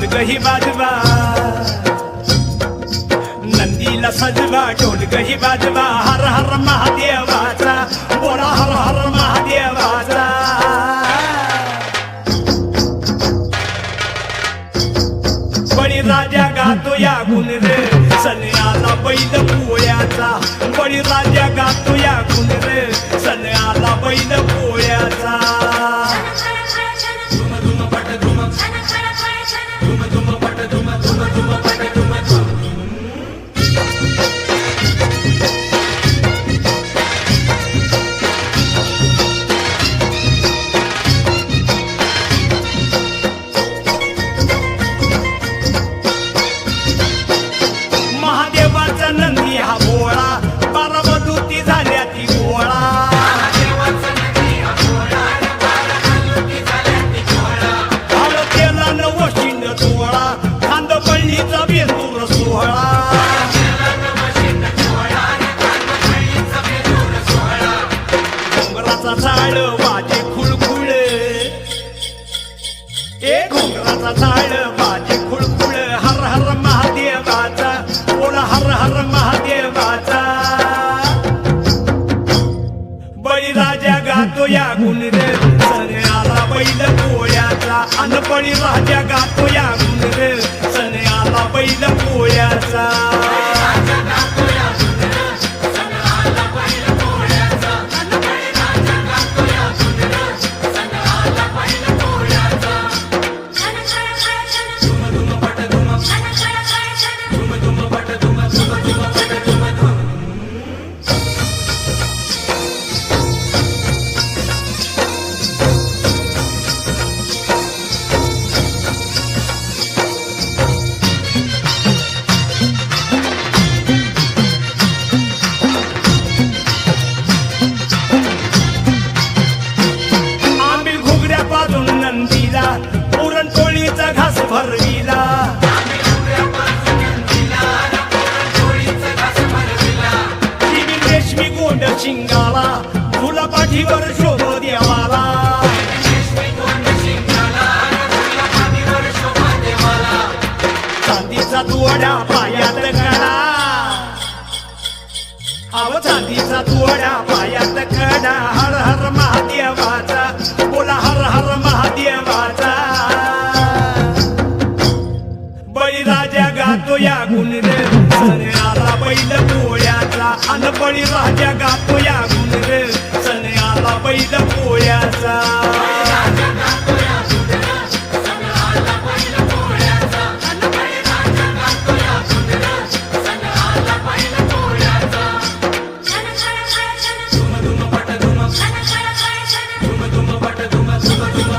ढोल गही बाजवा। नंदीला सजवा ढोल गही बाजवा। हर हर महादेवाचा बोला हर हर महादेवाचा। बळी राजा गातो या गुण रे सन्याला बैल पोळ्याचा बळी राजा गातो या घुंगराचा झाड माझे खुळखुळ. ए घुंगराचा झाड माझे खुळखुळ. हर हर महादेवाचा बोला हर हर महादेवाचा. बळीराजा गातो या गुण रे आला बैल पोळ्याचा अन बळीराजा गातो या गुण रे सने आला बैल पोळ्याचा रेशमी गोंड शिंगाला फुला पाठीवर शोभ देवाला. चांदीचा तुवड्या पायात कडा अव चांदीचा तुवड्या पायात कडा हर हर बळीराजा गातो या गुण आला बैल पोळ्याचा अनपळी राजा गातो या